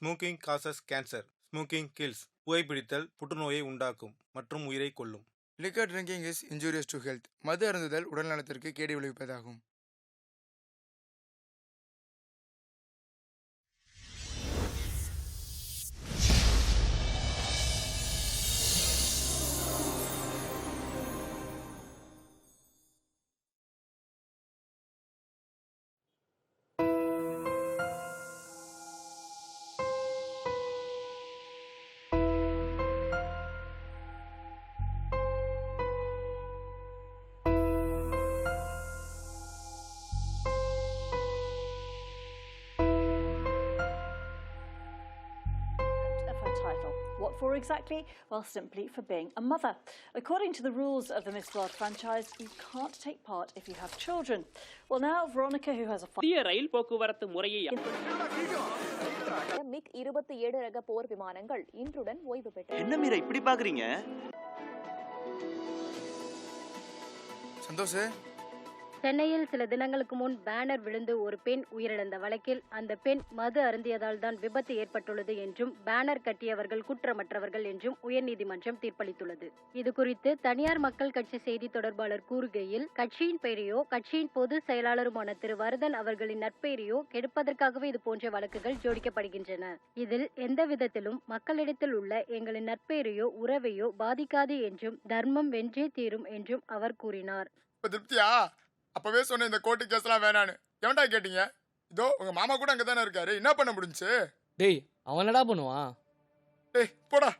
Smoking causes cancer smoking kills புகைப்பிடித்தல் புற்றுநோயை உண்டாக்கும் மற்றும் உயிரை கொல்லும். Liquor drinking is injurious to health மது அருந்துதல் உடல் நலத்திற்கு கேடு விளைவிப்பதாகும். Title. What for exactly? Well, simply for being a mother. According to the rules of the Miss World franchise, you can't take part if you have children. Well, now Veronica, who has a புதிய ரயில் போக்குவரத்து முறையை மிக் இருபத்தி ஏழு ரக போர் விமானங்கள் இன்றுடன் ஓய்வு பெற்றன என்ன மீரா இப்படி பாக்குறீங்க சந்தோஷ் சென்னையில் சில தினங்களுக்கு முன் பேனர் விழுந்து ஒரு பெண் உயிரிழந்த வழக்கில் அந்த பெண் மது அருந்தியதால் தான் விபத்து ஏற்பட்டுள்ளது என்றும் பேனர் கட்டியவர்கள் குற்றமற்றவர்கள் என்றும் உயர்நீதிமன்றம் தீர்ப்பளித்துள்ளது. இது குறித்து தனியார் மக்கள் கட்சி செய்தி தொடர்பாளர் கூறுகையில் கட்சியின் பெயரையோ கட்சியின் பொது செயலாளருமான திரு. வரதன் அவர்களின் நட்பெயரையோ கெடுப்பதற்காகவே இது போன்ற வழக்குகள் ஜோடிக்கப்படுகின்றன. இதில் எந்த விதத்திலும் மக்களிடத்தில் உள்ள எங்களின் நட்பெயரையோ உறவையோ பாதிக்காது என்றும் தர்மம் வென்றே தீரும் என்றும் அவர் கூறினார். திருப்தியா? அப்பவே சொன்னேன் இந்த கோர்ட்டு கேஸ்லாம் வேணான்னு. எவன்டா கேட்டீங்க? இதோ உங்க மாமா கூட அங்கே தானே இருக்காரு. என்ன பண்ண முடிஞ்சுச்சு டேய் அவன் என்னடா பண்ணுவான்? டேய் போடா.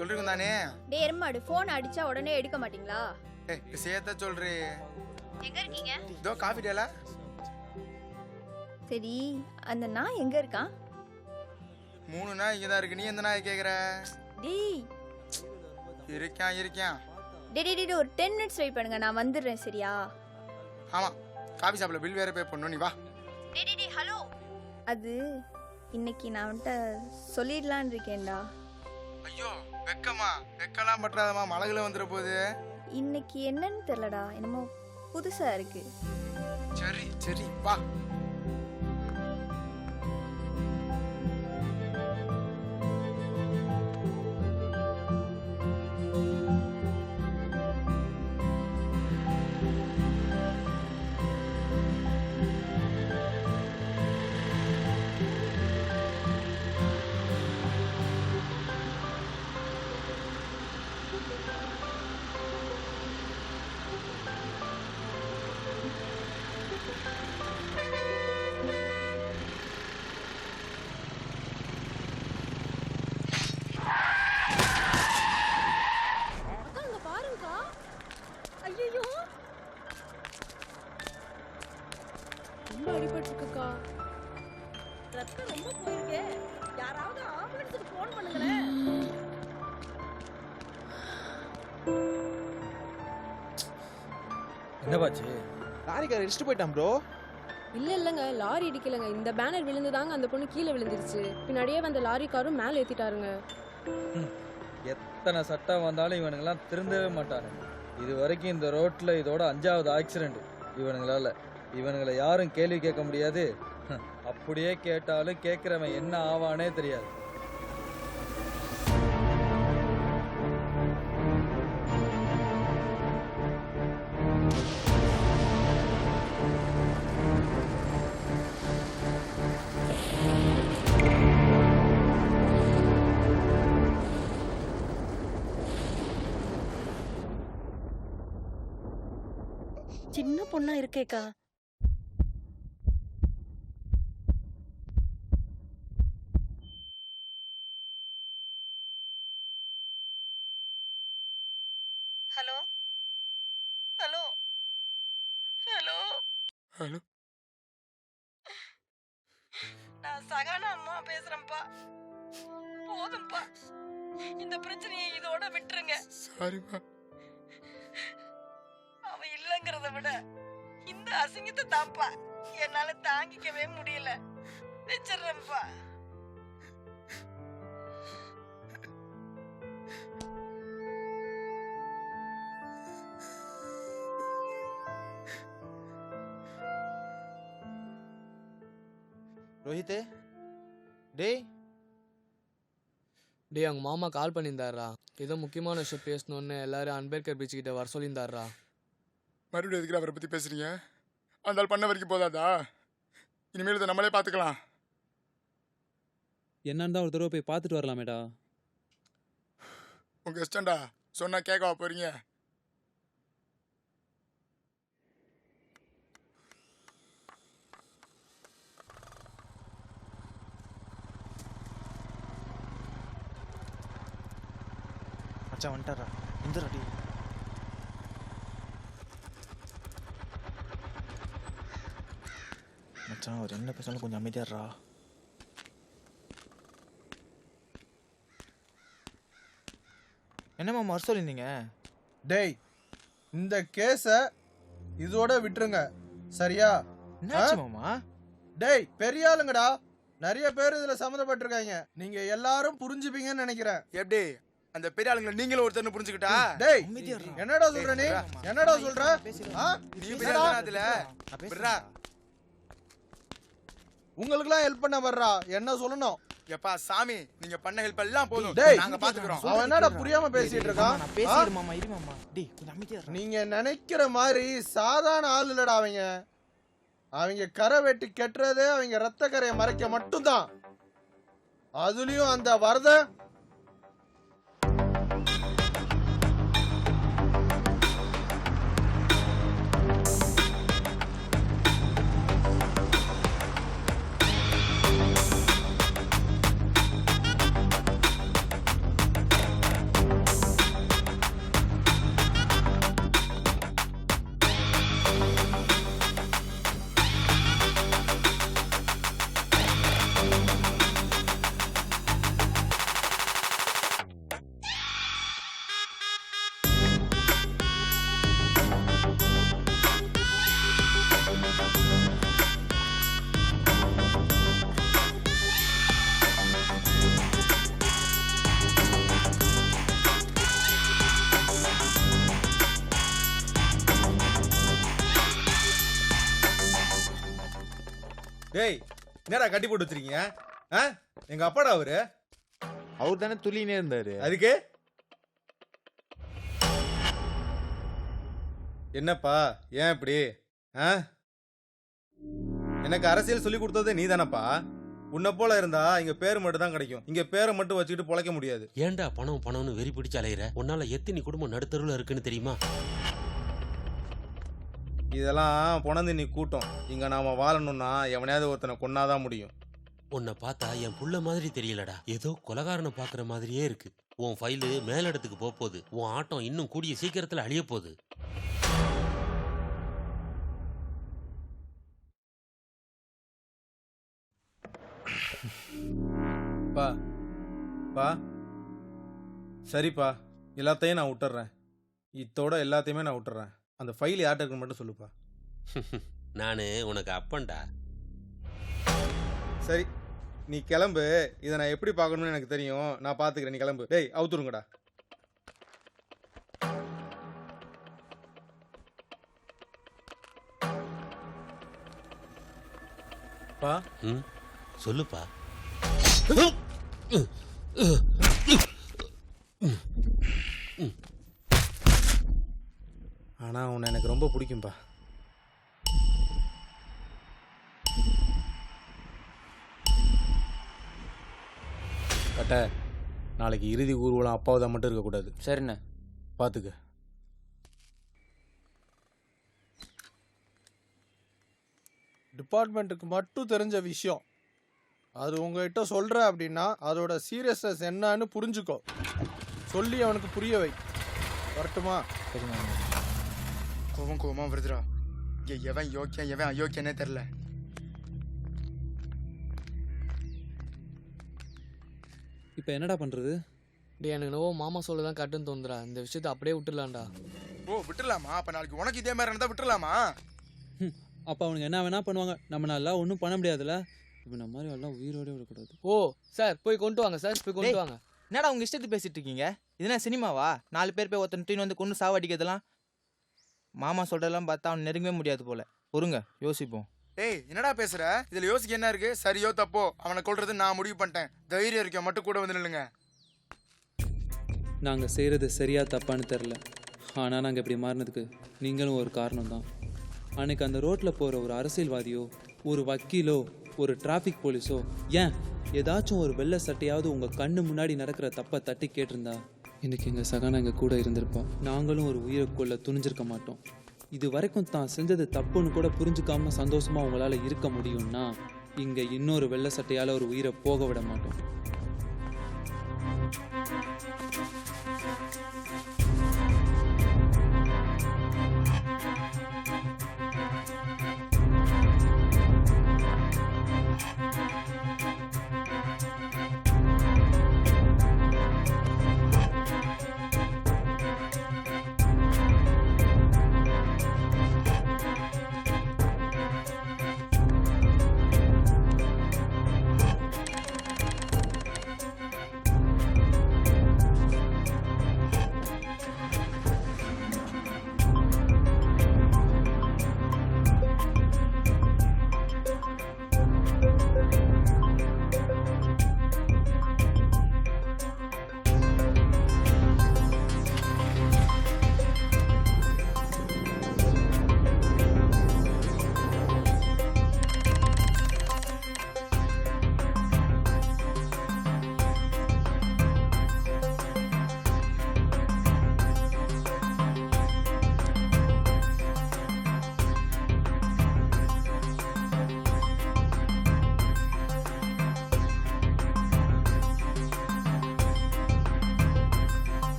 சொல்றீங்க தானே டே எருமாடு ஃபோன் அடிச்சா உடனே எடுக்க மாட்டீங்களா? ஏய் விஷயத்த சொல்றே. எங்க இருக்கீங்க? இதோ காஃபி டேலா. சரி அந்த நாய் எங்க இருக்கான் மூணு நாய் இங்கே தான் இருக்கு. நீ எந்த நாய் கேட்குற டேய். இருக்கான் இருக்கான் டே டே, டே டே, ஒரு டென் மினிட்ஸ் வெயிட் பண்ணுங்க. நான் வந்துடுறேன் சரியா? ஆமாம் காஃபி ஷாப்பில் பில் வேற பே பண்ணணும். நீ வா. டே டே டே ஹலோ அது இன்னைக்கு நான் வந்துட்டு சொல்லிடலான்னு இருக்கேன்டா. ஐயோ. வெக்கமா? வெக்கலாம் பற்றாதம்மா. மழகுல வந்துட போகுது. இன்னைக்கு என்னன்னு தெரியலடா. என்னமோ புதுசா இருக்கு. சரி சரி வா. என்னப்பாச்சு லாரிக்கார இடிச்சுட்டு போயிட்டான் ப்ரோ இல்ல இல்லங்க. லாரி இடிக்கலங்க. இந்த பேனர் விழுந்துதாங்க அந்த பொண்ணு கீழே விழுந்துருச்சு. பின்னாடியே வந்த லாரிக்காரும் மேல ஏத்திட்டாருங்க. எத்தனை சட்டம் வந்தாலும் இவனுங்கெல்லாம் திருந்தவே மாட்டானுங்க இது வரைக்கும் இந்த ரோட்ல இதோட அஞ்சாவது ஆக்சிடென்ட் இவனுங்களால. இவனுங்களை யாரும் கேள்வி கேட்க முடியாது. அப்படியே கேட்டாலும் கேட்குறவன் என்ன ஆவானே தெரியாது. சின்ன பொண்ணா இருக்கேக்கா. ஹலோ? ஹலோ? ஹலோ? ஹலோ? நான் சகானா அம்மா பேசுறேன்ப்பா. போதும்ப்பா. இந்த பிரச்சனையை இதோட விட்டுருங்க. சாரிப்பா அசிங்கத்தை தான்ப்பா. என்னால தாங்கிக்கவே முடியல. வச்சிடுறேன்ப்பா. ரோஹித் டேய். டேய் அவங்க மாமா கால் பண்ணியிருந்தாரா ஏதோ முக்கியமான விஷயம் பேசணும்னு எல்லாரும் அம்பேத்கர் பீச் கிட்ட வர சொல்லியிருந்தாரா மறுபடியும் எதுக்கு அவரை பற்றி பேசுறீங்க? அந்த பண்ண வரைக்கும் போதாதா? இனிமேல் இதை நம்மளே பார்த்துக்கலாம். என்னன்னு தான் ஒரு தடவை போய் பார்த்துட்டு வரலாமேடா. உங்கள் இஷ்டம்டா. சொன்னால் கேட்கவா போகிறீங்க மச்சான் வந்துட்டாரா? இந்த ரெடி மச்சான் அவர் என்ன பேசினாலும் கொஞ்சம் அமைதியாடுறா என்ன மாமா வர சொல்லியிருந்தீங்க? டேய் இந்த கேஸை இதோட விட்டுருங்க. சரியா? மாமா? டேய் பெரிய ஆளுங்கடா. நிறைய பேர் இதுல சம்மந்தப்பட்டிருக்காங்க. நீங்க எல்லாரும் புரிஞ்சுப்பீங்கன்னு நினைக்கிறேன். எப்படி? அந்த பெரிய ஆளுங்களை நீங்களும் ஒருத்தர் புரிஞ்சுக்கிட்டா? டேய். என்னடா சொல்ற நீ? என்னடா சொல்ற? நீ பெரிய அதுல? விட்றா. உங்களுக்குலாம் ஹெல்ப் பண்ண வர்றா? என்ன சொல்லணும்? எப்பா சாமி நீங்க பண்ண ஹெல்ப் எல்லாம் போதும். டேய் நாங்க பாத்துக்கிறோம். அவன் என்னடா புரியாம பேசிட்டு இருக்கான் நான் ஆ? பேசிடுறேன் மாமா இரு மாமா. டேய் கொஞ்சம் அமைதியாடுறா நீங்க நினைக்கிற மாதிரி சாதாரண ஆள் இல்லடா அவங்க. அவங்க கரை வெட்டி கெட்டுறதே அவங்க ரத்த கரையை மறைக்க மட்டும்தான். அதுலயும் அந்த வரத என்னடா கட்டி போட்டு வச்சிருக்கீங்க? ஆ? எங்க அப்பாடா அவரு? அவர் தானே துள்ளினே இருந்தாரு. அதுக்கு? என்னப்பா? ஏன் இப்படி? ஆ? எனக்கு அரசியல் சொல்லி கொடுத்தது நீ தானப்பா உன்னை போல இருந்தா இங்க பேர் மட்டும் தான் கிடைக்கும். இங்க பேரை மட்டும் வச்சுக்கிட்டு பொழைக்க முடியாது. ஏன்டா பணம் பணம்னு வெறி பிடிச்சு அலையிற? உன்னால எத்தனை குடும்பம் நடுத்தருவில் இருக்குன்னு தெரியுமா? இதெல்லாம் பொணந்து நீ கூட்டம். இங்க நாம வாழணும்னா எவனையாவது ஒருத்தனை கொன்னாதான் முடியும். உன்னை பார்த்தா என் புள்ள மாதிரி தெரியலடா. ஏதோ கொலகாரனை பார்க்குற மாதிரியே இருக்கு. உன் ஃபைலு மேலிடத்துக்கு போக போகுது உன் ஆட்டம் இன்னும் கூடிய சீக்கிரத்தில் அழிய போகுது. பா. பா. சரிப்பா. எல்லாத்தையும் நான் விட்டுறேன். இத்தோட எல்லாத்தையுமே நான் விட்டுறேன். அந்த ஃபைல் யார்கிட்ட இருக்குன்னு மட்டும் சொல்லுப்பா. நான் உனக்கு அப்பன்டா. சரி நீ கிளம்பு. இதை நான் எப்படி பார்க்கணும்னு எனக்கு தெரியும். நான் பார்த்துக்கிறேன் நீ கிளம்பு. டேய் அவுத்துருங்கடா. பா. ம் சொல்லுப்பா. ஆனால் உன்னை எனக்கு ரொம்ப பிடிக்கும்பா. கட்ட நாளைக்கு இறுதி ஊர்வலம் அப்பாவை தான் மட்டும் இருக்கக்கூடாது சரிண்ணே. பார்த்துக்க டிபார்ட்மெண்ட்டுக்கு மட்டும் தெரிஞ்ச விஷயம். அது உங்ககிட்ட சொல்ற அப்படின்னா அதோட சீரியஸ்னஸ் என்னன்னு புரிஞ்சுக்கோ. சொல்லி அவனுக்கு புரிய வை. வரட்டுமா? சரி மாமா கோவம் கோவமா வருதுடா. இங்க எவன் யோக்கியம் எவன் அயோக்கியனே தெரில இப்போ என்னடா பண்ணுறது டேய் எனக்கு என்னவோ மாமா சொல்ல தான் கட்டுன்னு தோணுதுடா. இந்த விஷயத்தை அப்படியே விட்டுடலாம்டா. ஓ விட்டுலாமா அப்ப நாளைக்கு உனக்கு இதே மாதிரி இருந்தா விட்டுலாமா அப்போ அவனுங்க என்ன வேணா பண்ணுவாங்க. நம்ம நல்லா ஒன்றும் பண்ண முடியாதுல்ல? இப்போ நம்ம மாதிரி எல்லாம் உயிரோடே விடக்கூடாது. ஓ சார் போய் கொண்டு வாங்க சார் போய் கொண்டு வாங்க. என்னடா உங்க இஷ்டத்துக்கு பேசிட்டு இருக்கீங்க? இது என்ன சினிமாவா? நாலு பேர் போய் ஒருத்தன் தூக்கி வந்து கொண்டு சாவடிக்கிறதெல்லாம்? மாமா சொல்றதெல்லாம் பார்த்தா அவன் நெருங்கவே முடியாது போல. பொறுங்க யோசிப்போம். டேய் என்னடா பேசுற? இதுல யோசிக்க என்ன இருக்கு? சரியோ தப்போ? அவனை கொல்றது நான் முடிவு பண்ணிட்டேன். தைரியம் இருக்க மட்டும் கூட வந்து நில்லுங்க. நாங்கள் செய்கிறது சரியா தப்பான்னு தெரில ஆனால் நாங்கள் இப்படி மாறினதுக்கு நீங்களும் ஒரு காரணம் தான் அன்னைக்கு அந்த ரோட்டில் போகிற ஒரு அரசியல்வாதியோ ஒரு வக்கீலோ ஒரு டிராஃபிக் போலீஸோ ஏன் ஏதாச்சும் ஒரு வெள்ளை சட்டையாவது உங்கள் கண்ணு முன்னாடி நடக்கிற தப்பை தட்டி கேட்டிருந்தா? இன்னைக்கு எங்கள் சகானா எங்கள் கூட இருந்திருப்போம். நாங்களும் ஒரு உயிரை கொள்ள துணிஞ்சிருக்க மாட்டோம். இது வரைக்கும் தான் செஞ்சது தப்புன்னு கூட புரிஞ்சுக்காம சந்தோஷமாக உங்களால் இருக்க முடியும்னா இங்கே இன்னொரு வெள்ளை சட்டையால் ஒரு உயிரை போக விட மாட்டோம்.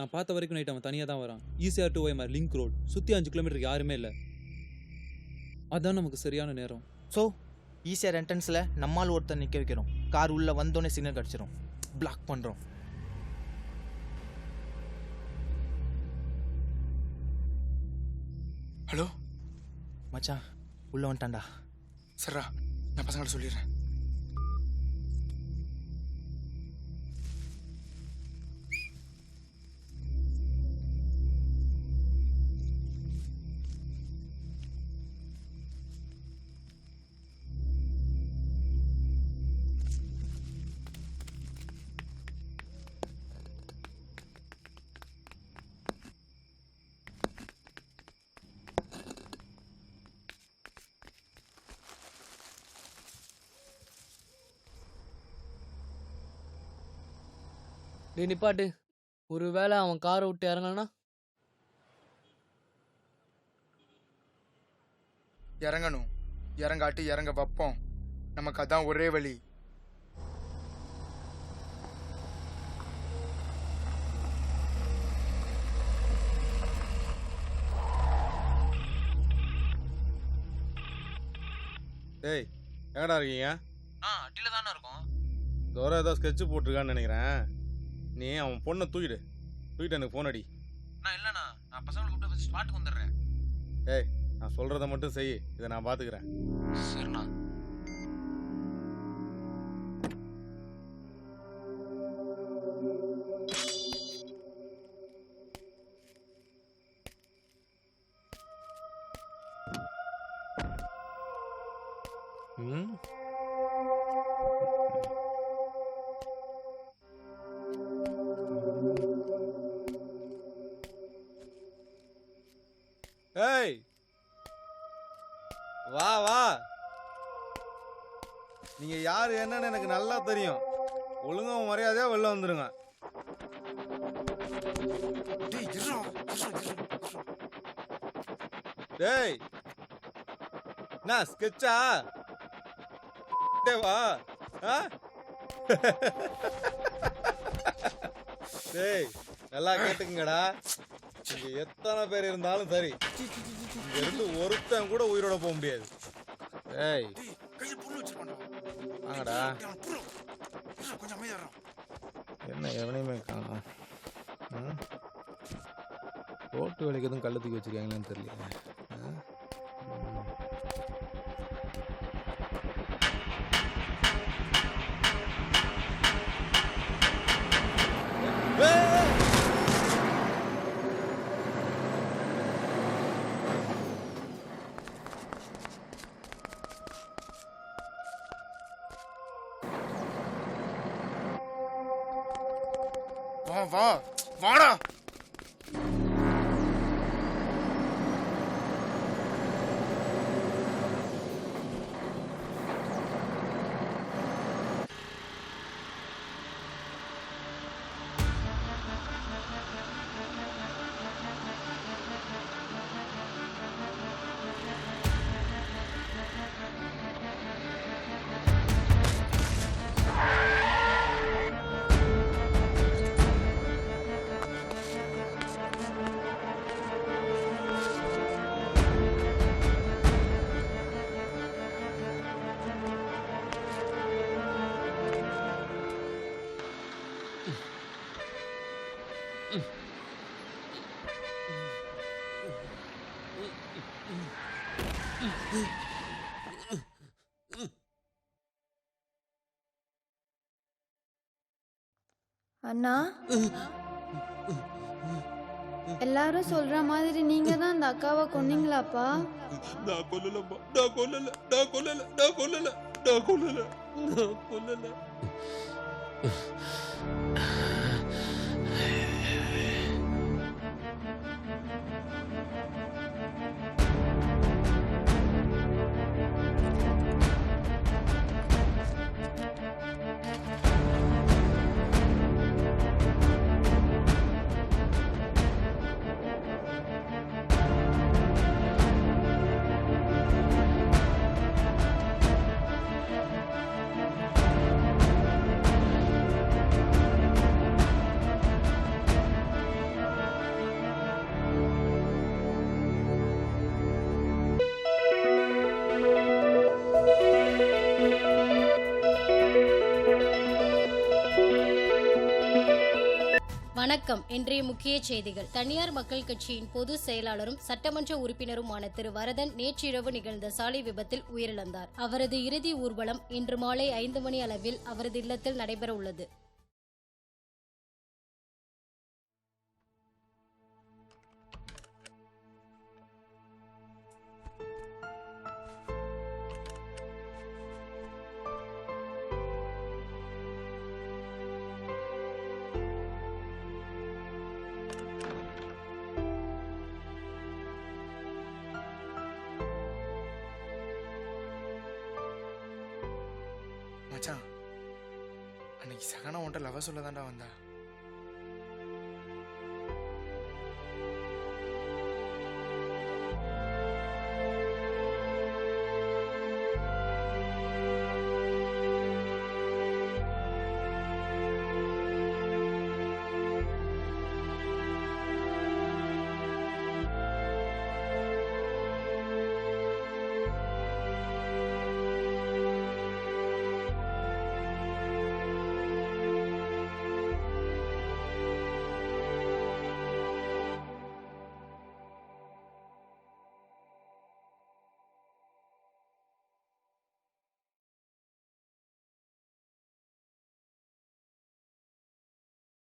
நான் பார்த்த வரைக்கும் நைட் அவன் தனியாக தான் வரான். ECR to OMR link road சுற்றி அஞ்சு கிலோமீட்டருக்கு யாருமே இல்லை. அதான் நமக்கு சரியான நேரம். ஸோ ஈஸியாக என்ட்ரன்ஸில் நம்மால் ஒருத்தர் நிற்க வைக்கிறோம். கார் உள்ளே வந்தோடனே சிக்னல் கிடச்சிரும். பிளாக் பண்ணுறோம் ஹலோ மச்சான் உள்ளே வந்துட்டான்டா. சரிடா நான் பசங்கள்ட்ட சொல்லிடுறேன். டேய் நிப்பாட்டு. ஒருவேளை அவன் காரை விட்டு இறங்கலனா இறங்கணும். இறங்காட்டி இறங்க வைப்போம். நமக்கு அதான் ஒரே வழி. டேய் எங்கடா இருக்கீங்க? ஆ அட்டியில் தானே இருக்கும். தோற ஏதோ ஸ்கெட்ச் போட்டிருக்கான்னு நினைக்கிறேன். நீ அவன் பொண்ணை தூக்கிடு. தூக்கிட்டு எனக்கு ஃபோன் அடி. நான் இல்லைண்ணா. நான் பசங்களை கூப்பிட்டு ஸ்பாட்டுக்கு வந்துடுறேன். ஏய் நான் சொல்கிறத மட்டும் செய். இதை நான் பார்த்துக்கிறேன் சரிண்ணா. ம்? என்னன்னு எனக்கு நல்லா தெரியும். ஒழுங்கா மரியாதையா வெளில வந்துருங்க. டேய் என்ன ஸ்கெட்சா வா. ஆ? டேய் நல்லா கேட்டுக்குங்கடா. இங்க எத்தனை பேர் இருந்தாலும் சரி. இங்க இருந்து ஒருத்தன் கூட உயிரோட போக முடியாது. டேய் வாங்கடா. என்ன எவனையுமே காணோம் ம்? ரோட்டு வேலைக்கு எதுவும் கள்ள தூக்கி வச்சிருக்காங்களான்னு தெரியல வா. வாடா. அண்ணா? எல்லாரும் சொல்ற மாதிரி நீங்க தான் அந்த அக்காவை கொன்னீங்களாப்பா? நான் கொல்லலம்மா. நான் கொல்லல. நான் கொல்லல. நான் கொல்லல. நான் கொல்லல. நான் கொல்லல. வணக்கம். இன்றைய முக்கிய செய்திகள். தனியார் மக்கள் கட்சியின் பொது செயலாளரும் சட்டமன்ற உறுப்பினருமான திரு வரதன் நேற்றிரவு நிகழ்ந்த சாலை விபத்தில் உயிரிழந்தார். அவரது இறுதி ஊர்வலம் இன்று மாலை ஐந்து மணி அளவில் அவரது இல்லத்தில் நடைபெற உள்ளது மச்சான். அன்னைக்கு சகனா உன்ட்ட லவ சொல்ல தான்டா வந்தா.